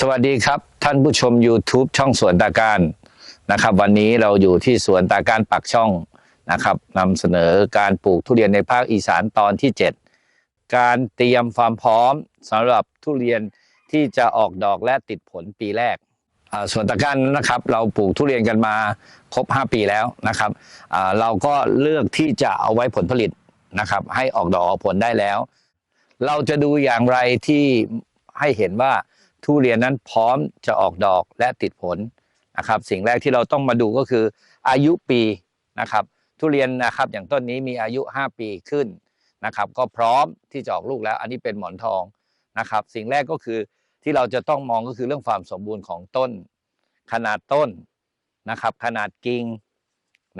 สวัสดีครับ ท่านผู้ชม YouTube ช่องสวนตาการนะครับ วันนี้เราอยู่ที่สวนตาการปักช่องนะครับนำเสนอการปลูกทุเรียนในภาคอีสานตอนที่ 7 การเตรียมความพร้อมสำหรับทุเรียนที่จะออกดอกและติดผลปีแรกอ่าสวนตาการนะครับ เราปลูกทุเรียนกันมาครบ 5 ปีแล้วนะครับเราก็เลือกที่จะเอาไว้ผลผลิตนะครับ ให้ออกดอกออกผลได้แล้ว เราจะดูอย่างไรที่ให้เห็นว่า ทุเรียนนั้นพร้อมจะออกดอกและติดผลนะครับ สิ่งแรกที่เราต้องมาดูก็คืออายุปีนะครับ ทุเรียนนะครับอย่างต้นนี้มีอายุ 5 ปีขึ้นนะครับ ก็พร้อมที่จะออกลูกแล้ว อันนี้เป็นหมอนทองนะครับ สิ่งแรกก็คือที่เราจะต้องมองก็คือเรื่องความสมบูรณ์ของต้น ขนาดต้นนะครับ ขนาดกิ่ง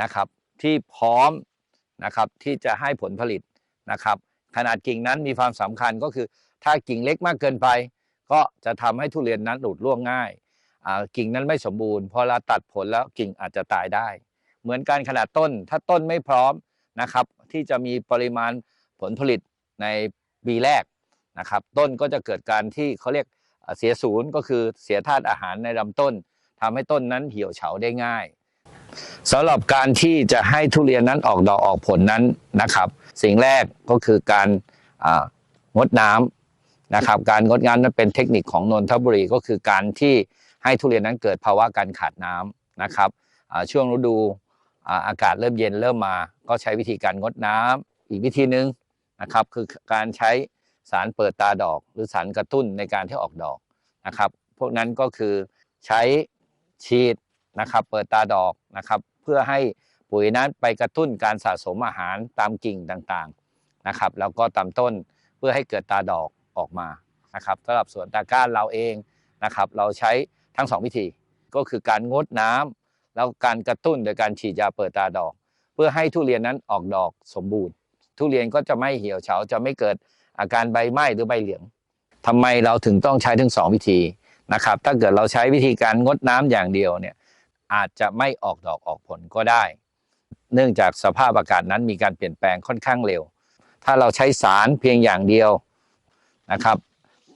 นะครับที่พร้อมนะครับที่จะให้ผลผลิตนะครับ ขนาดกิ่งนั้นมีความสำคัญก็คือถ้ากิ่งเล็กมากเกินไป ก็จะทำให้ทุเรียนนั้นหลุดร่วงง่ายกิ่งนั้นไม่สมบูรณ์พอเราตัดผลแล้วกิ่งอาจจะตายได้ เหมือนกันขนาดต้น ถ้าต้นไม่พร้อมนะครับ ที่จะมีปริมาณผลผลิตในปีแรกนะครับ ต้นก็จะเกิดการที่เขาเรียกเสียศูนย์ก็คือเสียธาตุอาหารในลำต้นทำให้ต้นนั้นเหี่ยวเฉาได้ง่ายสำหรับการที่จะให้ทุเรียนนั้นออกดอกออกผลนั้นนะครับ สิ่งแรกก็คือการงดน้ำ นะครับการงดน้ำนั้นเป็นเทคนิคของนนทบุรีก็คือการที่ให้ทุเรียนนั้นเกิดภาวะการขาดน้ำนะครับช่วงฤดูอากาศเริ่มเย็นเริ่มมา ก็ใช้วิธีการงดน้ำอีกวิธีหนึ่งนะครับคือการใช้สารเปิดตาดอก หรือสารกระตุ้นในการที่ออกดอกนะครับ พวกนั้นก็คือใช้ฉีดนะครับเปิดตาดอกนะครับ เพื่อให้ปุ๋ยนั้นไปกระตุ้นการสะสมอาหารตามกิ่งต่างๆนะครับ แล้วก็ตามต้นเพื่อให้เกิดตาดอก ออกมานะครับสำหรับสวนตาก้านเราเองนะครับเราใช้ทั้งสองวิธี ก็คือการงดน้ำแล้วการกระตุ้นโดยการฉีดยาเปิดตาดอก เพื่อให้ทุเรียนนั้นออกดอกสมบูรณ์ ทุเรียนก็จะไม่เหี่ยวเฉาจะไม่เกิดอาการใบไหม้หรือใบเหลืองทำไมเราถึงต้องใช้ทั้งสองวิธีนะครับถ้าเกิดเราใช้วิธีการงดน้ำอย่างเดียวเนี่ยอาจจะไม่ออกดอกออกผลก็ได้ เนื่องจากสภาพอากาศนั้นมีการเปลี่ยนแปลงค่อนข้างเร็ว ถ้าเราใช้สารเพียงอย่างเดียว นะครับ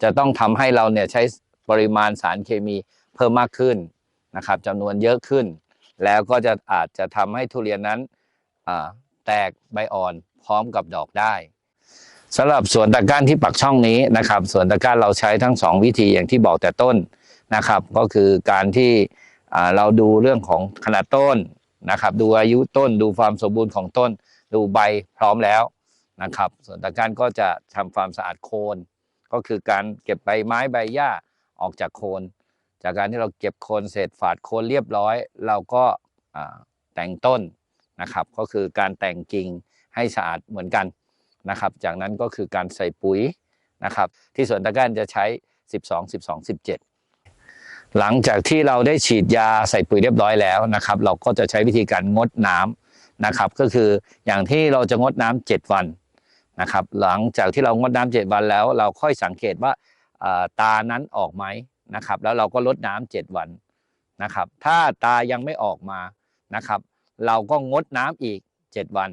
จะต้องทำให้เราเนี่ยใช้ปริมาณสารเคมีเพิ่มมากขึ้นนะครับจำนวนเยอะขึ้น แล้วก็จะอาจจะทำให้ทุเรียนนั้นแตกใบอ่อนพร้อมกับดอกได้สำหรับสวนตะก้านที่ปักช่องนี้นะครับสวนตะก้านเราใช้ทั้งสองวิธีอย่างที่บอกแต่ต้นนะครับ ก็คือการที่เราดูเรื่องของขนาดต้นนะครับ ดูอายุต้น ดูความสมบูรณ์ของต้น ดูใบพร้อมแล้วนะครับ ส่วนตะก้านก็จะทำความสะอาดโคน ก็คือการเก็บใบไม้ใบหญ้าออกจากโคน จากการที่เราเก็บโคนเศษฝาดโคนเรียบร้อย เราก็าแต่งต้นนะครับ ก็คือการแต่งกิ่งให้สะอาดเหมือนกันนะครับ จากนั้นก็คือการใส่ปุ๋ยนะครับ ที่สวนตะกร้านจะใช้ 12 12 17 หลังจากที่เราได้ฉีดยาใส่ปุ๋ยเรียบร้อยแล้วนะครับ เราก็จะใช้วิธีการงดน้ำนะครับ ก็คืออย่างที่เราจะงดน้ำ7วัน นะครับ หลังจากที่เรางดน้ำ7วันแล้ว เราค่อยสังเกตว่าตานั้นออกไหมนะครับ แล้วเราก็ลดน้ำ7วันนะครับ ถ้าตายังไม่ออกมานะครับ เราก็งดน้ำอีก 7 วัน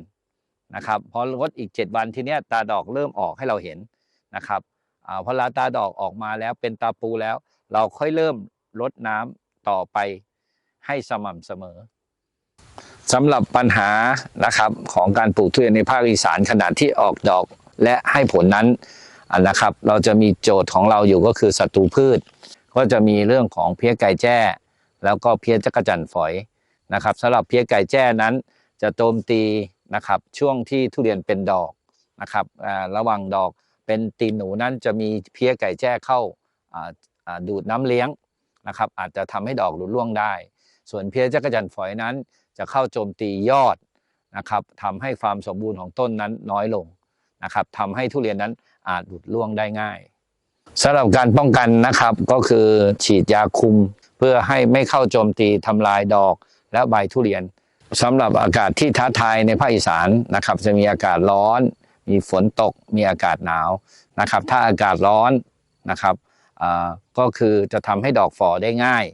นะครับพองดอีก 7 วันทีเนี้ยตาดอกเริ่มออกให้เราเห็นนะครับอพอลาตาดอกออกมาแล้วเป็นตาปูแล้ว เราค่อยเริ่มลดน้ำต่อไปให้สม่ำเสมอ สำหรับปัญหานะครับของการปลูกทุเรียนในภาคอีสานขนาดที่ออกดอกและให้ผลนั้นอะนะครับ เราจะมีโจทย์ของเราอยู่ก็คือศัตรูพืช ก็จะมีเรื่องของเพี้ยไก่แจ้ แล้วก็เพี้ยจักรจั่นฝอยนะครับสำหรับเพี้ยไก่แจ้นั้น จะโจมตีนะครับช่วงที่ทุเรียนเป็นดอกนะครับระหว่างดอกเป็นตีนหนูนั้นจะมีเพี้ยไก่แจ้เข้าดูดน้ำเลี้ยงนะครับอาจจะทำให้ดอกหลุดร่วงได้ ส่วนเพี้ยจักรจั่นฝอยนั้น จะเข้าโจมตียอดนะครับทำให้ความสมบูรณ์ของต้นนั้นน้อยลงนะครับทำให้ทุเรียนนั้นอาจหลุดร่วงได้ง่ายสำหรับการป้องกันนะครับก็คือฉีดยาคุม เพื่อให้ไม่เข้าโจมตีทำลายดอกและใบทุเรียนสำหรับอากาศที่ท้าทายในภาคอีสานนะครับจะมีอากาศร้อน มีฝนตก มีอากาศหนาวนะครับ ถ้าอากาศร้อนนะครับอ่าก็คือจะทำให้ดอกฝ่อได้ง่าย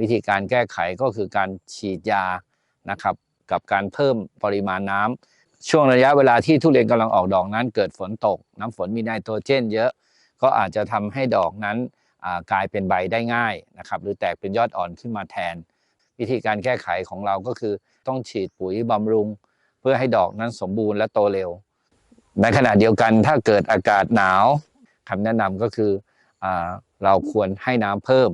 วิธีการแก้ไขก็คือการฉีดยา นะครับกับการเพิ่มปริมาณน้ำช่วงระยะเวลาที่ทุเรียนกำลังออกดอกนั้น เกิดฝนตก น้ำฝนมีไนโตรเจน เยอะ ก็อาจจะทำให้ดอกนั้นกลายเป็นใบได้ง่ายนะครับหรือแตกเป็นยอดอ่อนขึ้นมาแทน วิธีการแก้ไขของเราก็คือต้องฉีดปุ๋ยบำรุง เพื่อให้ดอกนั้นสมบูรณ์และโตเร็ว ในขณะเดียวกันถ้าเกิดอากาศหนาวคำแนะนำก็คืออเราควรให้น้ำเพิ่ม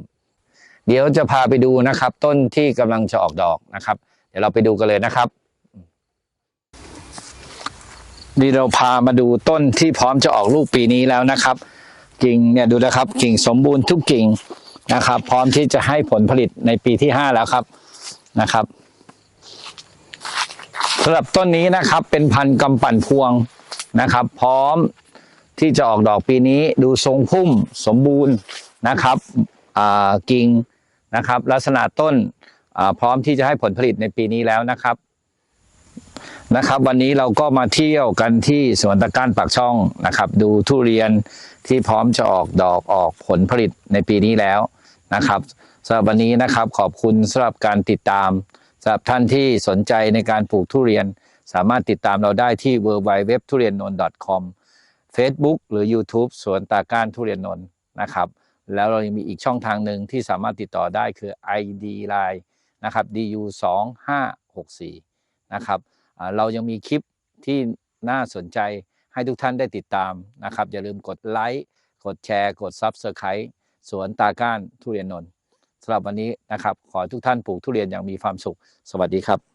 เดี๋ยวจะพาไปดูนะครับ ต้นที่กำลังจะออกดอกนะครับ เดี๋ยวเราไปดูกันเลยนะครับนี่เราพามาดูต้นที่พร้อมจะออกลูกปีนี้แล้วนะครับ กิ่งเนี่ยดูนะครับ กิ่งสมบูรณ์ทุกกิ่งนะครับ พร้อมที่จะให้ผลผลิตในปีที่ห้าแล้วครับนะครับสำหรับต้นนี้นะครับเป็นพันธุ์กำปั่นพวงนะครับ พร้อมที่จะออกดอกปีนี้ดูทรงพุ่มสมบูรณ์นะครับกิ่งนะครับ ลักษณะต้น พร้อมที่จะให้ผลผลิตในปีนี้แล้วนะครับนะครับ วันนี้เราก็มาเที่ยวกันที่สวนตะการปากช่องนะครับ ดูทุเรียนที่พร้อมจะออกดอกออกผลผลิตในปีนี้แล้วนะครับสำหรับวันนี้นะครับขอบคุณสำหรับการติดตามสำหรับท่านที่สนใจในการปลูกทุเรียน สามารถติดตามเราได้ที่ w w w t u r i a n n o n com Facebook หรือ YouTube สวนตาการทุเรียนนนนะครับ แล้วเรายังมีอีกช่องทางหนึ่งที่สามารถติดต่อได้คือ ID Line นะครับ DU 2 5 6 4นะครับเรายังมีคลิปที่น่าสนใจให้ทุกท่านได้ติดตามนะครับ อย่าลืมกดไลค์ กดแชร์ กด Subscribe สวนตาก้านทุเรียนนนท์สำหรับวันนี้นะครับ ขอทุกท่านปลูกทุเรียนอย่างมีความสุข สวัสดีครับ